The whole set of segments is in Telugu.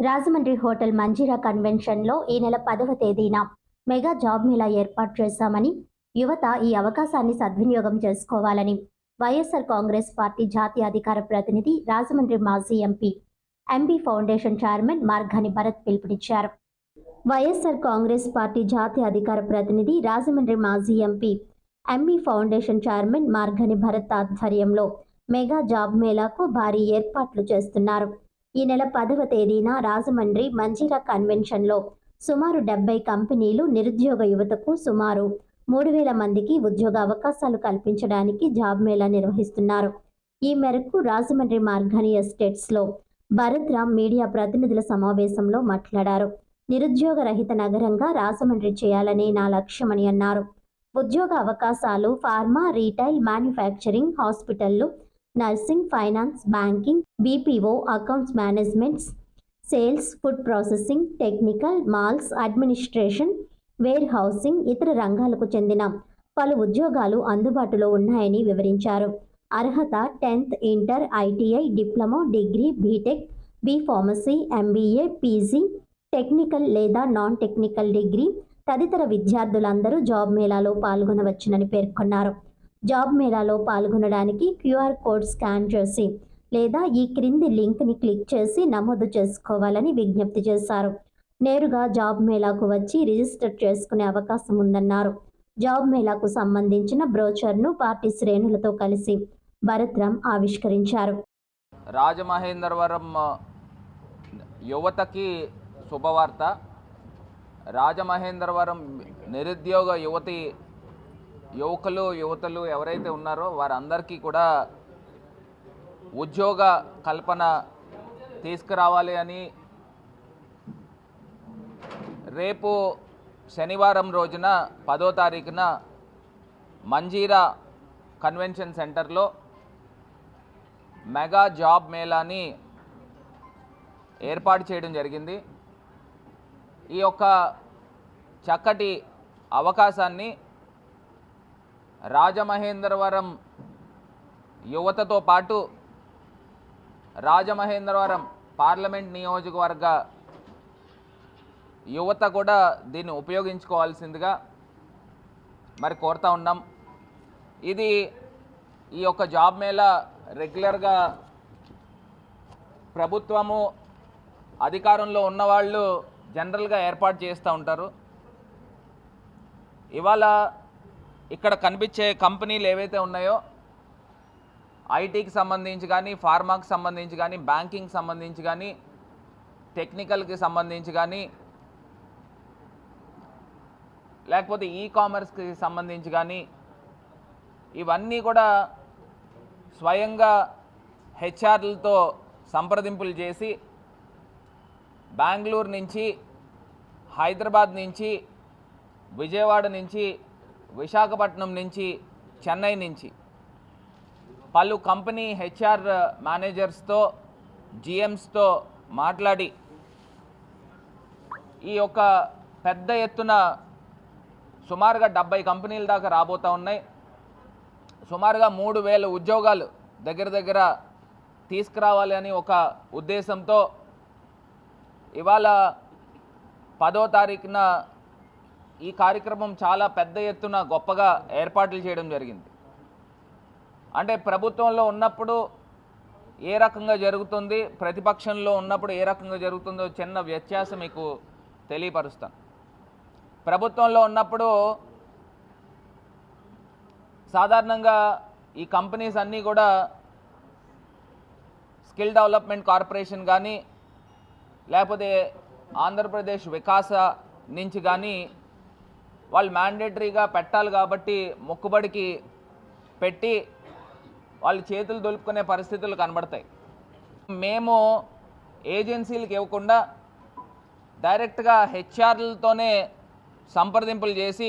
రాజమండ్రి హోటల్ మంజీరా కన్వెన్షన్లో ఈ నెల పదవ తేదీన మెగా జాబ్ మేళా ఏర్పాటు చేశామని యువత ఈ అవకాశాన్ని సద్వినియోగం చేసుకోవాలని వైఎస్ఆర్ కాంగ్రెస్ పార్టీ జాతీయ అధికార ప్రతినిధి రాజమండ్రి మాజీ MP MB foundation chairman Margani Bharat పిలుపునిచ్చారు. వైఎస్ఆర్ కాంగ్రెస్ పార్టీ జాతీయ అధికార ప్రతినిధి రాజమండ్రి మాజీ MP MB foundation chairman Margani Bharat ఆధ్వర్యంలో మెగా జాబ్ మేళాకు భారీ ఏర్పాట్లు చేస్తున్నారు. ఈ నెల పదవ తేదీన రాజమండ్రి మంజీరా కన్వెన్షన్లో సుమారు డెబ్బై కంపెనీలు నిరుద్యోగ యువతకు సుమారు మూడు వేల మందికి ఉద్యోగ అవకాశాలు కల్పించడానికి జాబ్ మేళా నిర్వహిస్తున్నారు. ఈ మేరకు రాజమండ్రి మార్గాని ఎస్టేట్స్లో భరత్ రామ్ మీడియా ప్రతినిధుల సమావేశంలో మాట్లాడారు. నిరుద్యోగ రహిత నగరంగా రాజమండ్రి చేయాలనే నా లక్ష్యమని అన్నారు. ఉద్యోగ అవకాశాలు pharma retail manufacturing హాస్పిటళ్ళు nursing finance banking BPO accounts managements sales food processing technical malls administration warehousing ఇతర రంగాలకు చెందిన పలు ఉద్యోగాలు అందుబాటులో ఉన్నాయని వివరించారు. అర్హత tenth inter ITI diploma degree BTech B pharmacy MBA PG technical లేదా నాన్ టెక్నికల్ డిగ్రీ తదితర విద్యార్థులందరూ జాబ్ మేళాలో పాల్గొనవచ్చునని పేర్కొన్నారు. జాబ్ మేళాలో పాల్గొనడానికి క్యూఆర్ కోడ్ స్కాన్ చేసి లేదా ఈ క్రింది లింక్ని క్లిక్ చేసి నమోదు చేసుకోవాలని విజ్ఞప్తి చేశారు. నేరుగా జాబ్ మేళాకు వచ్చి రిజిస్టర్ చేసుకునే అవకాశం ఉందన్నారు. జాబ్ మేళాకు సంబంధించిన బ్రోచర్ను పార్టీ శ్రేణులతో కలిసి భరత్రామ్ ఆవిష్కరించారు. రాజమహేంద్రవరం యువతకి శుభవార్త. రాజమహేంద్రవరం నిరుద్యోగ యువతి యువకులు యువతలు ఎవరైతే ఉన్నారో వారందరికీ కూడా ఉద్యోగ కల్పన తీసుకురావాలి అని రేపు శనివారం రోజున పదో తారీఖున మంజీరా కన్వెన్షన్ సెంటర్లో మెగా జాబ్ మేళాని ఏర్పాటు చేయడం జరిగింది. ఈ యొక్క చక్కటి అవకాశాన్ని రాజమహేంద్రవరం యువతతో పాటు రాజమహేంద్రవరం పార్లమెంట్ నియోజకవర్గ యువత కూడా దీన్ని ఉపయోగించుకోవాల్సిందిగా మరి కోరుతా ఉన్నాం. ఇది ఈ యొక్క జాబ్ మేళా రెగ్యులర్గా ప్రభుత్వము అధికారంలో ఉన్నవాళ్ళు జనరల్గా ఏర్పాటు చేస్తూ ఉంటారు. ఇవాళ ఇక్కడ కనిపించే కంపెనీలు ఏవైతే ఉన్నాయో ఐటీకి సంబంధించి కానీ ఫార్మాకి సంబంధించి కానీ బ్యాంకింగ్ సంబంధించి కానీ టెక్నికల్కి సంబంధించి కానీ లేకపోతే ఈ కామర్స్కి సంబంధించి కానీ ఇవన్నీ కూడా స్వయంగా హెచ్ఆర్లతో సంప్రదింపులు చేసి బెంగళూరు నుంచి హైదరాబాద్ నుంచి విజయవాడ నుంచి విశాఖపట్నం నుంచి చెన్నై నుంచి పలు కంపెనీ హెచ్ఆర్ మేనేజర్స్తో జిఎమ్స్తో మాట్లాడి ఈ యొక్క పెద్ద ఎత్తున సుమారుగా డెబ్బై కంపెనీల దాకా రాబోతూ ఉన్నాయి. సుమారుగా మూడు వేల ఉద్యోగాలు దగ్గర దగ్గర తీసుకురావాలి అని ఒక ఉద్దేశంతో ఇవాళ పదో తారీఖున ఈ కార్యక్రమం చాలా పెద్ద ఎత్తున గొప్పగా ఏర్పాట్లు చేయడం జరిగింది. అంటే ప్రభుత్వంలో ఉన్నప్పుడు ఏ రకంగా జరుగుతుంది ప్రతిపక్షంలో ఉన్నప్పుడు ఏ రకంగా జరుగుతుందో చిన్న వ్యత్యాసం మీకు తెలియపరుస్తాను. ప్రభుత్వంలో ఉన్నప్పుడు సాధారణంగా ఈ కంపెనీస్ అన్నీ కూడా స్కిల్ డెవలప్మెంట్ కార్పొరేషన్ కానీ లేకపోతే ఆంధ్రప్రదేశ్ వికాస నుంచి కానీ వాళ్ళు మ్యాండేటరీగా పెట్టాలి కాబట్టి మొక్కుబడికి పెట్టి వాళ్ళు చేతులు దొలుపుకునే పరిస్థితులు కనబడతాయి. మేము ఏజెన్సీలకు ఇవ్వకుండా డైరెక్ట్గా హెచ్ఆర్లతోనే సంప్రదింపులు చేసి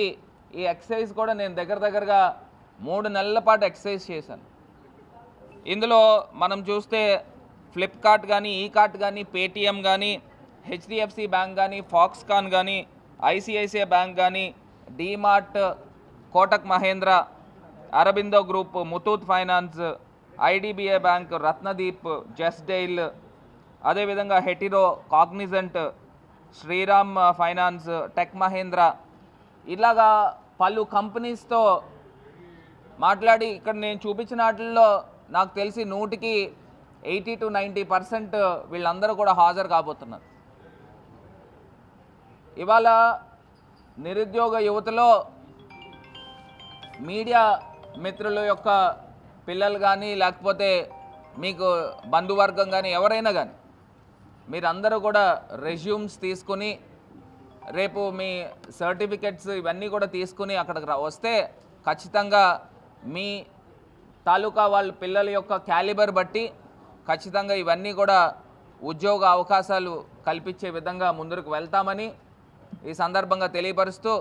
ఈ ఎక్సర్సైజ్ కూడా నేను దగ్గర దగ్గరగా మూడు నెలల పాటు ఎక్సర్సైజ్ చేశాను. ఇందులో మనం చూస్తే ఫ్లిప్కార్ట్ కానీ ఈ కార్ట్ కానీ పేటిఎం కానీ హెచ్డిఎఫ్సి బ్యాంక్ కానీ ఫాక్స్కాన్ కానీ ఐసిఐసిఐ బ్యాంక్ కానీ DMart Kotak Mahindra Aurobindo group Muthoot finance IDBI bank Ratnadeep Justdial అదేవిధంగా Hetero Cognizant Shriram finance tech Mahindra ఇలాగా పలు కంపెనీస్తో మాట్లాడి ఇక్కడ నేను చూపించిన వాటిల్లో నాకు తెలిసి నూటికి ఎయిటీ టు నైంటీ పర్సెంట్ వీళ్ళందరూ కూడా హాజరు కాబోతున్నారు. ఇవాళ నిరుద్యోగ యువతలో మీడియా మిత్రుల యొక్క పిల్లలు కానీ లేకపోతే మీకు బంధువర్గం కానీ ఎవరైనా కానీ మీరందరూ కూడా రెజ్యూమ్స్ తీసుకుని రేపు మీ సర్టిఫికెట్స్ ఇవన్నీ కూడా తీసుకుని అక్కడికి వస్తే ఖచ్చితంగా మీ తాలూకా వాళ్ళ పిల్లల యొక్క క్యాలిబర్ బట్టి ఖచ్చితంగా ఇవన్నీ కూడా ఉద్యోగ అవకాశాలు కల్పించే విధంగా ముందుకు వెళ్తామని ఈ సందర్భంగా తెలియపరుస్తూ